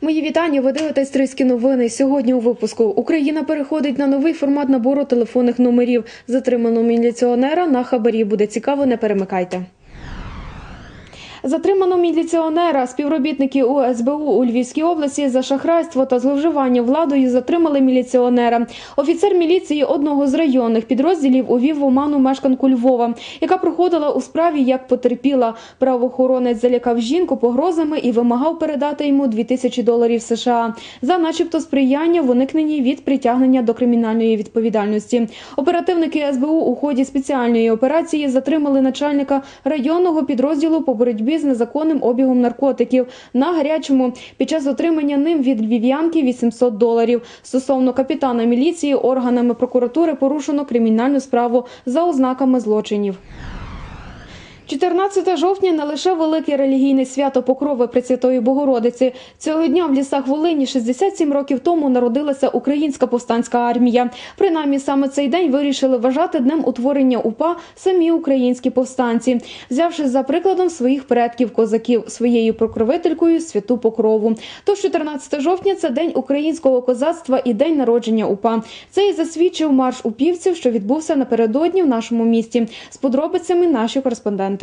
Мої вітання. Ви дивитесь «Стрийські новини. Сьогодні у випуску Україна переходить на новий формат набору телефонних номерів. Затримано міліціонера на хабарі. Буде цікаво, не перемикайте. Затримано міліціонера. Співробітники УСБУ у Львівській області за шахрайство та зловживання владою затримали міліціонера. Офіцер міліції одного з районних підрозділів увів в оману мешканку Львова, яка проходила у справі як потерпіла. Правоохоронець залякав жінку погрозами і вимагав передати йому 2000 доларів США за, начебто, сприяння в уникненні від притягнення до кримінальної відповідальності. Оперативники СБУ у ході спеціальної операції затримали начальника районного підрозділу по боротьбі з незаконним обігом наркотиків на гарячому під час отримання ним від львів'янки 800 доларів. Стосовно капітана міліції органами прокуратури порушено кримінальну справу за ознаками злочинів. 14 жовтня не лише велике релігійне свято Покрови Пресвятої Богородиці. Цього дня в лісах Волині 67 років тому народилася Українська повстанська армія. Принаймні саме цей день вирішили вважати днем утворення УПА самі українські повстанці, взявши за прикладом своїх предків козаків своєю покровителькою святу Покрову. Тож 14 жовтня це день українського козацтва і день народження УПА. Це і засвідчив марш упівців, що відбувся напередодні в нашому місті. З подробицями наші кореспонденти.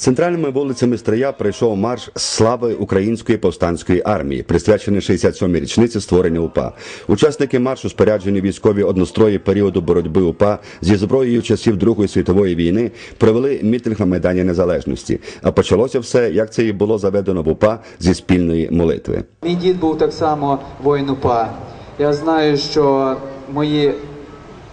Центральними вулицями Стрия прийшов марш слави Української повстанської армії, присвячений 67-й річниці створення УПА. Учасники маршу споряджені військові однострої періоду боротьби УПА зі зброєю часів Другої світової війни провели мітинг на майдані Незалежності. А почалося все, як це і було заведено в УПА зі спільної молитви. Мій дід був так само воїн УПА. Я знаю, що мої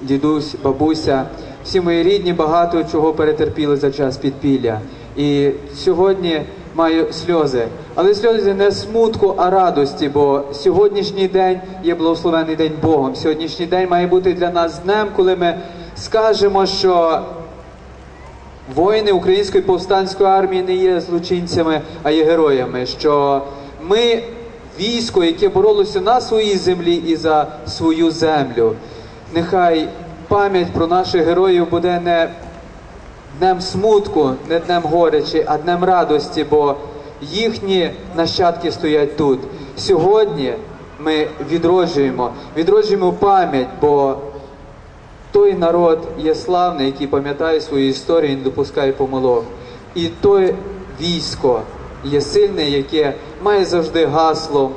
дідусь, бабуся, всі мої рідні багато чого перетерпіли за час підпілля. І сьогодні маю сльози. Але сльози не смутку, а радості, бо сьогоднішній день є благословений день Богом. Сьогоднішній день має бути для нас днем, коли ми скажемо, що воїни Української повстанської армії не є злочинцями, а є героями. Що ми військо, яке боролося на своїй землі і за свою землю. Нехай пам'ять про наших героїв буде не днем смутку, не днем горечі, а днем радості, бо їхні нащадки стоять тут. Сьогодні ми відроджуємо, відроджуємо пам'ять, бо той народ є славний, який пам'ятає свою історію і не допускає помилок. І той військо є сильне, яке має завжди гасло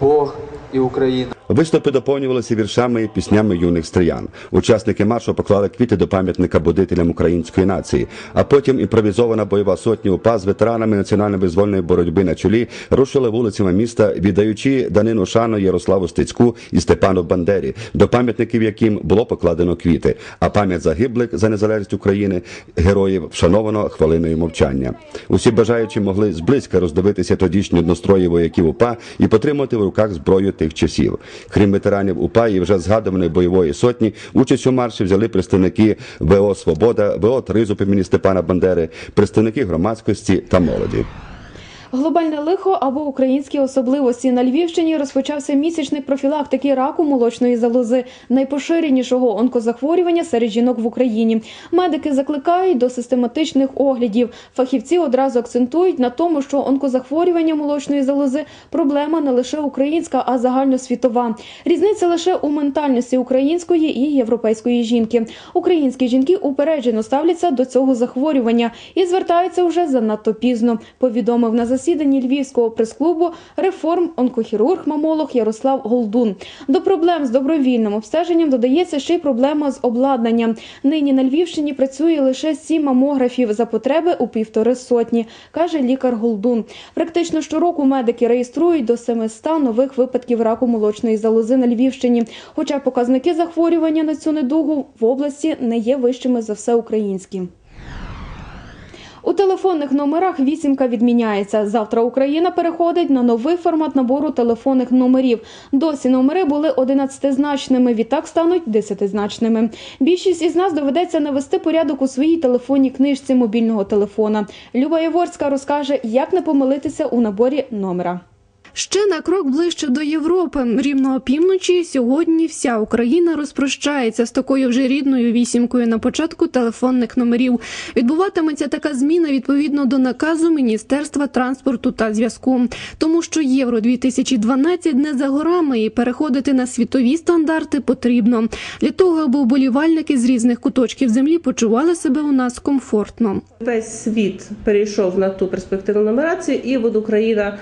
Бог і Україна. Виступи доповнювалися віршами і піснями юних стриян. Учасники маршу поклали квіти до пам'ятника будителям української нації. А потім імпровізована бойова сотня УПА з ветеранами національно-визвольної боротьби на чолі рушили вулицями міста, віддаючи данину шану Ярославу Стецьку і Степану Бандері, до пам'ятників яким було покладено квіти. А пам'ять загиблих за незалежність України героїв вшановано хвилиною мовчання. Усі бажаючі могли зблизька роздивитися тодішні однострої вояків УПА і потримати в руках зброю тих часів. Крім ветеранів УПА і вже згадуваної бойової сотні, участь у марші взяли представники ВО Свобода, ВО Тризу, імені Степана Бандери, представники громадськості та молоді. Глобальне лихо або українські особливості на Львівщині розпочався місячний профілактики раку молочної залози, найпоширенішого онкозахворювання серед жінок в Україні. Медики закликають до систематичних оглядів. Фахівці одразу акцентують на тому, що онкозахворювання молочної залози проблема не лише українська, а загальносвітова. Різниця лише у ментальності української і європейської жінки. Українські жінки упереджено ставляться до цього захворювання і звертаються вже занадто пізно. Повідомив на засіданні Львівського прес-клубу реформ онкохірург-мамолог Ярослав Голдун. До проблем з добровільним обстеженням додається ще й проблема з обладнанням. Нині на Львівщині працює лише сім мамографів за потреби у півтори сотні, каже лікар Голдун. Практично щороку медики реєструють до 700 нових випадків раку молочної залози на Львівщині. Хоча показники захворювання на цю недугу в області не є вищими за все українські. У телефонних номерах вісімка відміняється. Завтра Україна переходить на новий формат набору телефонних номерів. Досі номери були 11-значними, відтак стануть 10-значними. Більшість із нас доведеться навести порядок у своїй телефонній книжці мобільного телефона. Люба Яворська розкаже, як не помилитися у наборі номера. Ще на крок ближче до Європи. Рівно опівночі сьогодні вся Україна розпрощається з такою вже рідною вісімкою на початку телефонних номерів. Відбуватиметься така зміна відповідно до наказу Міністерства транспорту та зв'язку, тому що євро 2012 не за горами і переходити на світові стандарти потрібно для того, аби вболівальники з різних куточків землі почували себе у нас комфортно. Весь світ перейшов на ту перспективну нумерацію, і от Україна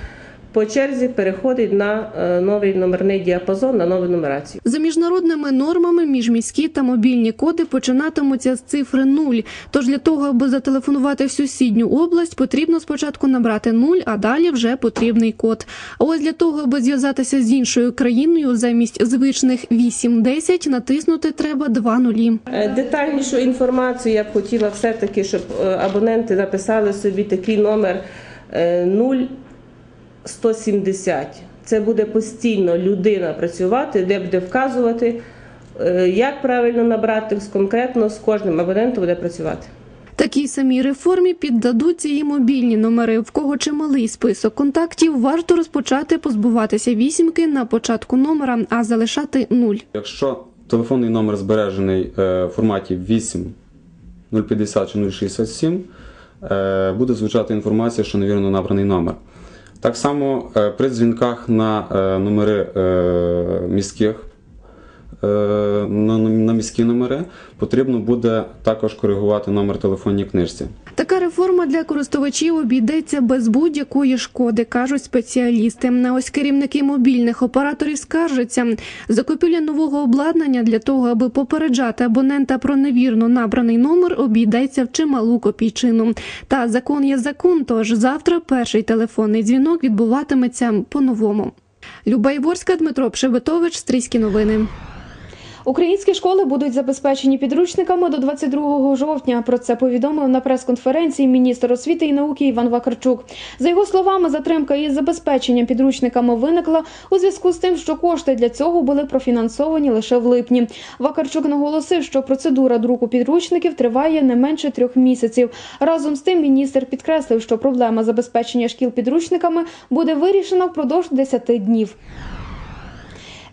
по черзі переходить на е, новий номерний діапазон на нову нумерацію. За міжнародними нормами міжміські та мобільні коди починатимуться з цифри 0. Тож для того, аби зателефонувати в сусідню область, потрібно спочатку набрати 0, а далі вже потрібний код. А ось для того, аби зв'язатися з іншою країною, замість звичних 8-10 натиснути треба два нулі. Е, детальнішу інформацію я б хотіла все таки, щоб е, абоненти написали собі такий номер 0. 170. Це буде постійно людина працювати, де буде вказувати, е, як правильно набрати конкретно з кожним абонентом буде працювати. Такій самій реформі піддадуться і мобільні номери, в кого чималий список контактів варто розпочати позбуватися вісімки на початку номера, а залишати нуль. Якщо телефонний номер збережений е, в форматі 8 050 чи 067, е, буде звучати інформація, що невірно набраний номер. Так само е, при дзвінках на е, номери е, міських, на, на міські номери потрібно буде також коригувати номер телефонній книжці. Така реформа для користувачів обійдеться без будь-якої шкоди, кажуть спеціалісти. На ось керівники мобільних операторів скаржаться. Закупівля нового обладнання для того, аби попереджати абонента про невірно набраний номер, обійдеться в чималу копійчину. Та закон є закон. Тож завтра перший телефонний дзвінок відбуватиметься по-новому. Люба Іворська, Дмитро Пшебетович, Стрийські новини. Українські школи будуть забезпечені підручниками до 22 жовтня. Про це повідомив на прес-конференції міністр освіти і науки Іван Вакарчук. За його словами, затримка із забезпеченням підручниками виникла у зв'язку з тим, що кошти для цього були профінансовані лише в липні. Вакарчук наголосив, що процедура друку підручників триває не менше трьох місяців. Разом з тим, міністр підкреслив, що проблема забезпечення шкіл підручниками буде вирішена впродовж 10 днів.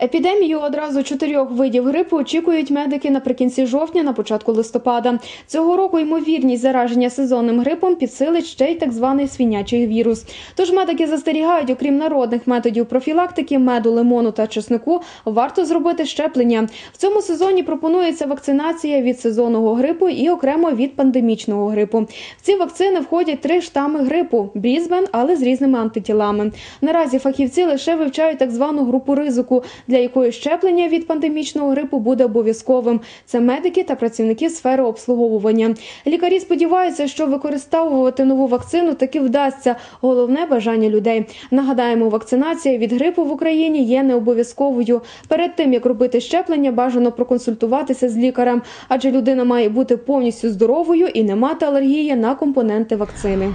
Епідемію одразу чотирьох видів грипу очікують медики наприкінці жовтня, на початку листопада. Цього року ймовірність зараження сезонним грипом підсилить ще й так званий свинячий вірус. Тож медики застерігають, окрім народних методів профілактики, меду, лимону та чеснику, варто зробити щеплення. В цьому сезоні пропонується вакцинація від сезонного грипу і окремо від пандемічного грипу. В ці вакцини входять три штами грипу Брізбен, але з різними антитілами. Наразі фахівці лише вивчають так звану групу ризику, для якої щеплення від пандемічного грипу буде обов'язковим. Це медики та працівники сфери обслуговування. Лікарі сподіваються, що використовувати нову вакцину таки вдасться. Головне бажання людей. Нагадаємо, вакцинація від грипу в Україні є не обов'язковою. Перед тим як робити щеплення, бажано проконсультуватися з лікарем, адже людина має бути повністю здоровою і не мати алергії на компоненти вакцини.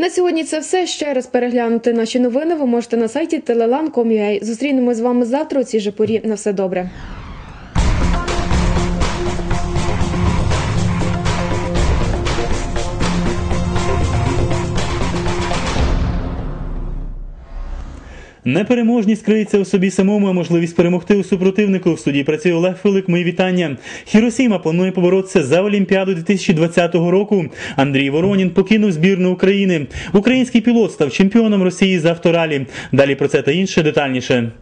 На сьогодні це все. Ще раз переглянути наші новини. Ви можете на сайті telelan.com.ua. Зустрінемось з вами завтра у цій же порі. На все добре. Непереможність криється у собі самому, а можливість перемогти у супротивнику. В суді працює Олег Филик. Мої вітання. Хіросіма планує поборотися за Олімпіаду 2020 року. Андрій Воронін покинув збірну України. Український пілот став чемпіоном Росії з авторалі. Далі про це та інше детальніше.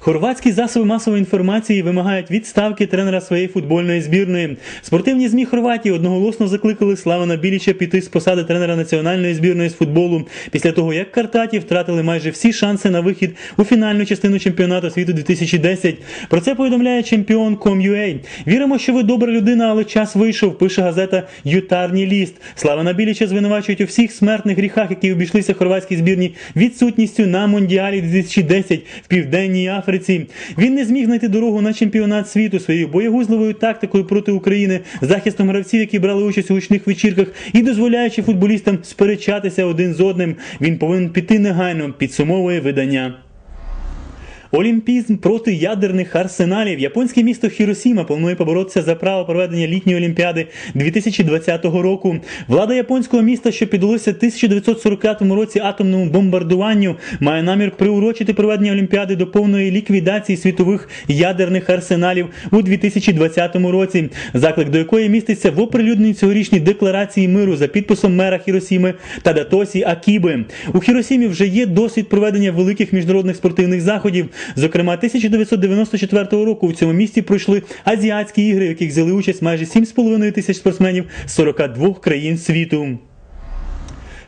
Хорватські засоби масової інформації вимагають відставки тренера своєї футбольної збірної. Спортивні змі Хорватії одноголосно закликали Славана Біліча піти з посади тренера національної збірної з футболу після того, як Картаті втратили майже всі шанси на вихід у фінальну частину чемпіонату світу 2010. Про це повідомляє чемпіон Com.ua. Віримо, що ви добра людина, але час вийшов. Пише газета Ютарній ліст. Славана Біліча звинувачують у всіх смертних гріхах, які обійшлися хорватській збірні відсутністю на Мондіалі 2010 в південній Африці. Він не зміг знайти дорогу на чемпіонат світу своєю боєгузливою тактикою проти України, захистом гравців, які брали участь у гучних вечірках, і дозволяючи футболістам сперечатися один з одним. Він повинен піти негайно, підсумовує видання. Олімпізм проти ядерних арсеналів. Японське місто Хіросіма планує поборотися за право проведення літньої олімпіади 2020 року. Влада японського міста, що піддалося 1945 році атомному бомбардуванню, має намір приурочити проведення олімпіади до повної ліквідації світових ядерних арсеналів у 2020 році. Заклик до якої міститься в оприлюдненій цьогорічній декларації миру за підписом мера Хіросіми та Датосі Акіби. У Хіросімі вже є досвід проведення великих міжнародних спортивних заходів. Зокрема, 1994 року в цьому місті пройшли азіатські ігри, в яких взяли участь майже 7,5 тисяч спортсменів з 42 країн світу.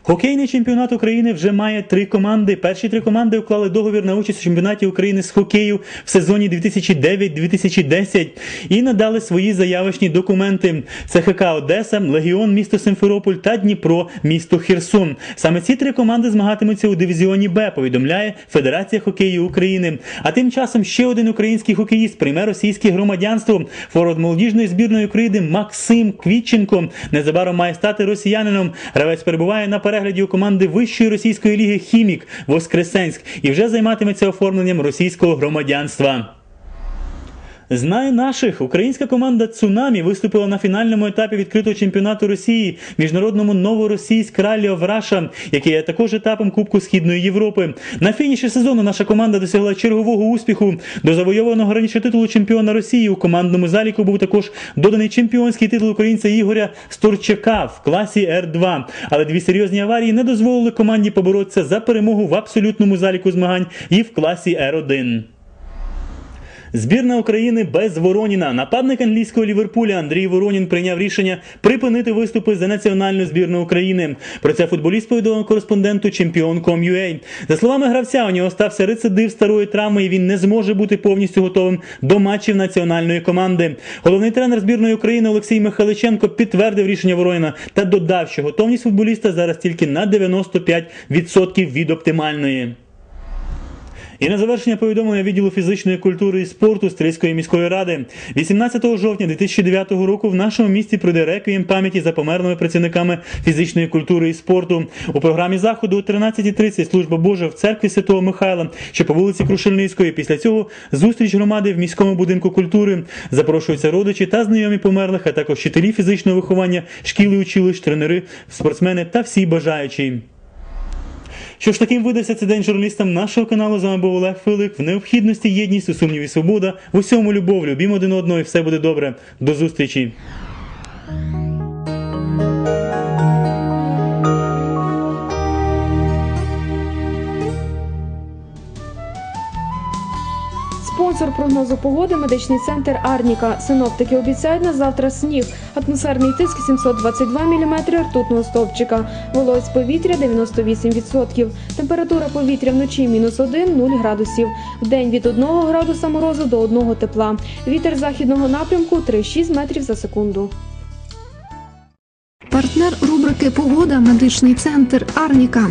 Хокейний чемпіонат України вже має три команди. Перші три команди уклали договір на участь у чемпіонаті України з хокею в сезоні 2009-2010 і надали свої заявочні документи. Це ХК Одеса, Легіон, місто Симферополь та Дніпро, місто Херсон. Саме ці три команди змагатимуться у дивізіоні Б. Повідомляє Федерація хокею України. А тим часом ще один український хокеїст прийме російське громадянство. Форвард молодіжної збірної України Максим Квітченко незабаром має стати росіянином. Гравець перебуває на перегляді у команди вищої російської ліги Хімік Воскресенськ і вже займатиметься оформленням російського громадянства. Знає наших. Українська команда Цунамі виступила на фінальному етапі відкритого чемпіонату Росії міжнародному Новоросійськ Rally of Russia, який є також етапом Кубку Східної Європи. На фініші сезону наша команда досягла чергового успіху. До завойованого раніше титулу чемпіона Росії у командному заліку був також доданий чемпіонський титул українця Ігоря Сторчака в класі Р2. Але дві серйозні аварії не дозволили команді поборотися за перемогу в абсолютному заліку змагань і в класі Р1. Збірна України без Вороніна. Нападник англійського Ліверпуля Андрій Воронін прийняв рішення припинити виступи за національну збірну України. Про це футболіст повідомив кореспонденту Чемпіон.com.ua. За словами гравця, у нього стався рецидив старої травми, і він не зможе бути повністю готовим до матчів національної команди. Головний тренер збірної України Олексій Михайличенко підтвердив рішення Вороніна та додав, що готовність футболіста зараз тільки на 95% від оптимальної. І на завершення повідомлення відділу фізичної культури і спорту Стрийської міської ради 18 жовтня 2009 року в нашому місті пройде реквієм пам'яті за померлими працівниками фізичної культури і спорту. У програмі заходу о 13.30 служба Божа в церкві Святого Михайла, що по вулиці Крушельницької. Після цього зустріч громади в міському будинку культури. Запрошуються родичі та знайомі померлих, а також вчителі фізичного виховання, шкіли, училищ, тренери, спортсмени та всі бажаючі. Що ж таким видався цей день журналістам нашого каналу. З вами був Олег Филик. В необхідності єдність у сумніві свобода. В усьому любов, любім один одного і все буде добре. До зустрічі. Спонсор прогнозу погоди медичний центр Арніка. Синоптики обіцяють на завтра сніг. Атмосферний тиск 722 мм ртутного стовпчика. Вологість повітря 98%. Температура повітря вночі мінус 1 0 градусів. В день від 1 градуса морозу до 1 тепла. Вітер західного напрямку 3,6 метрів за секунду. Партнер рубрики Погода медичний центр Арніка.